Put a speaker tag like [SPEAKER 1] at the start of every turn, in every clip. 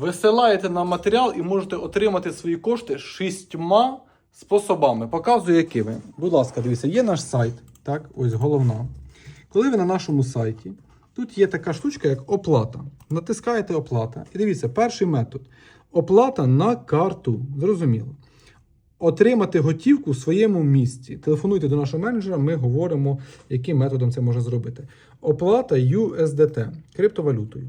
[SPEAKER 1] Висилаєте нам матеріал і можете отримати свої кошти шістьма способами. Показую, якими. Будь ласка, дивіться, є наш сайт. Так, ось головна. Коли ви на нашому сайті, тут є така штучка, як оплата. Натискаєте оплата. І дивіться, перший метод. Оплата на карту. Зрозуміло. Отримати готівку в своєму місці. Телефонуйте до нашого менеджера, ми говоримо, яким методом це можна зробити. Оплата USDT криптовалютою.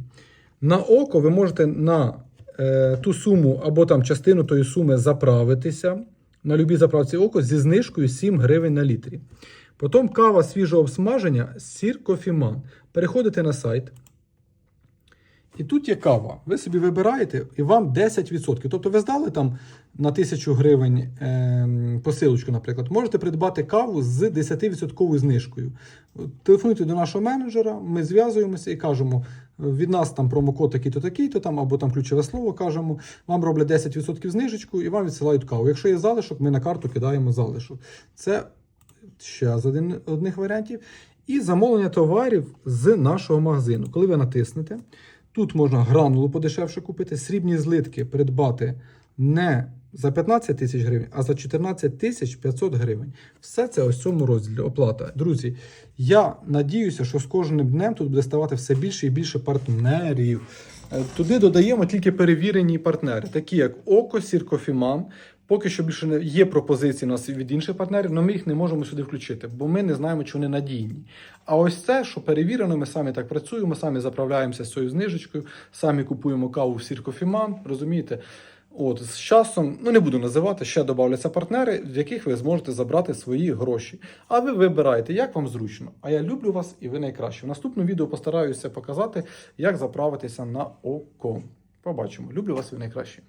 [SPEAKER 1] На око ви можете на е, ту суму або там частину тої суми заправитися на любій заправці око зі знижкою 7 гривень на літрі. Потім кава свіжого обсмаження Сір Кофіман. Переходите на сайт. І тут є кава. Ви собі вибираєте і вам 10%. Тобто ви здали там на 1000 гривень е, посилочку, наприклад, можете придбати каву з 10% знижкою. Телефонуйте до нашого менеджера, ми зв'язуємося і кажемо, від нас там промокод такий-то, такий-то, там, або там ключове слово кажемо, вам роблять 10% знижечку і вам відсилають каву. Якщо є залишок, ми на карту кидаємо залишок. Це ще з один, одних варіантів. І замовлення товарів з нашого магазину. Коли ви натиснете, тут можна гранулу подешевше купити, срібні злитки придбати не за 15 тисяч гривень, а за 14 тисяч 500 гривень. Все це ось в цьому розділі оплата. Друзі, я надіюся, що з кожним днем тут буде ставати все більше і більше партнерів. Е, Туди додаємо тільки перевірені партнери, такі як Око, Сіркофіман. Поки що більше не є пропозиції у нас від інших партнерів, але ми їх не можемо сюди включити, бо ми не знаємо, чи вони надійні. А ось це, що перевірено, ми самі так працюємо, самі заправляємося з цією знижечкою, самі купуємо каву в Сіркофіман, розумієте? От з часом, ну не буду називати, ще додавляться партнери, в яких ви зможете забрати свої гроші. А ви вибираєте, як вам зручно. А я люблю вас і ви найкраще. В наступному відео постараюся показати, як заправитися на око. Побачимо. Люблю вас, і ви найкраще.